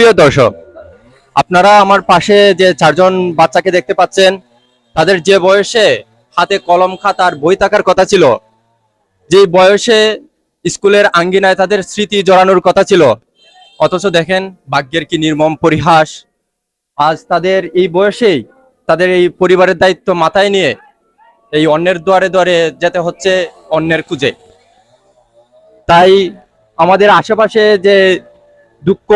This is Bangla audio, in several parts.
সুপ্রিয় দর্শক, আপনারা আমার পাশে যে চারজন বাচ্চাকে দেখতে পাচ্ছেন, তাদের যে বয়সে হাতে কলম খাতা আর বই থাকার কথা ছিল, যে বয়সে স্কুলের আঙ্গিনায় তাদের স্মৃতি জড়ানোর কথা ছিল, অথচ দেখেন ভাগ্যের কি নির্মম পরিহাস। আজ তাদের এই বয়সেই তাদের এই পরিবারের দায়িত্ব মাথায় নিয়ে এই অন্যের দুয়ারে দুয়ারে যেতে হচ্ছে অন্যের খুঁজে। তাই আমাদের আশেপাশে যে দুঃখ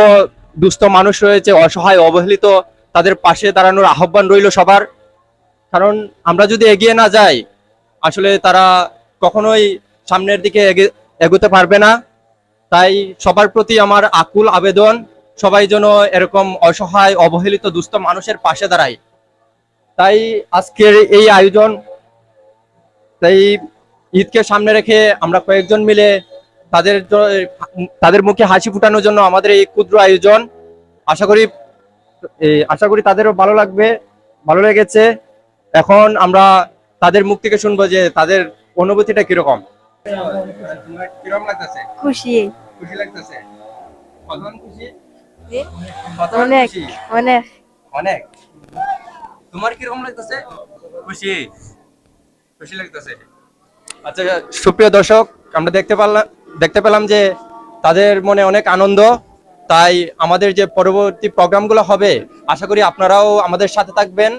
দুস্থ মানুষ রয়েছে, অসহায়, অবহেলিত, তাদের পাশে দাঁড়ানোর আহ্বান রইল সবার। কারণ আমরা যদি এগিয়ে না যাই, আসলে তারা কখনোই সামনের দিকে এগে- এগোতে পারবে না। তাই সবার প্রতি আমার আকুল আবেদন, সবাই যেন এরকম অসহায়, অবহেলিত, দুস্থ মানুষের পাশে দাঁড়ায়। তাই আজকের এই আয়োজন, তাই ঈদকে সামনে রেখে আমরা কয়েকজন মিলে তাদের তাদের মুখে হাসি ফুটানোর জন্য আমাদের এই ক্ষুদ্র আয়োজন আশা করি আশা করি তাদেরও ভালো লাগবে ভালো লেগেছে। এখন আমরা তাদের মুখ থেকে শুনব যে তাদের অনুভূতিটা কীরকম। কীরকম লাগতেছে? খুশি। খুশি লাগতেছে? খুশি? অনেক খুশি? অনেক। অনেক। তোমার কীরকম লাগতেছে? খুশি। খুশি লাগতেছে। আচ্ছা সুপ্রিয় দর্শক আমরা দেখতে পারলাম দেখতে পেলাম যে তাদের মনে অনেক আনন্দ। তাই আমাদের যে পরবর্তী প্রোগ্রামগুলো হবে আশা করি আপনারাও আমাদের সাথে থাকবেন।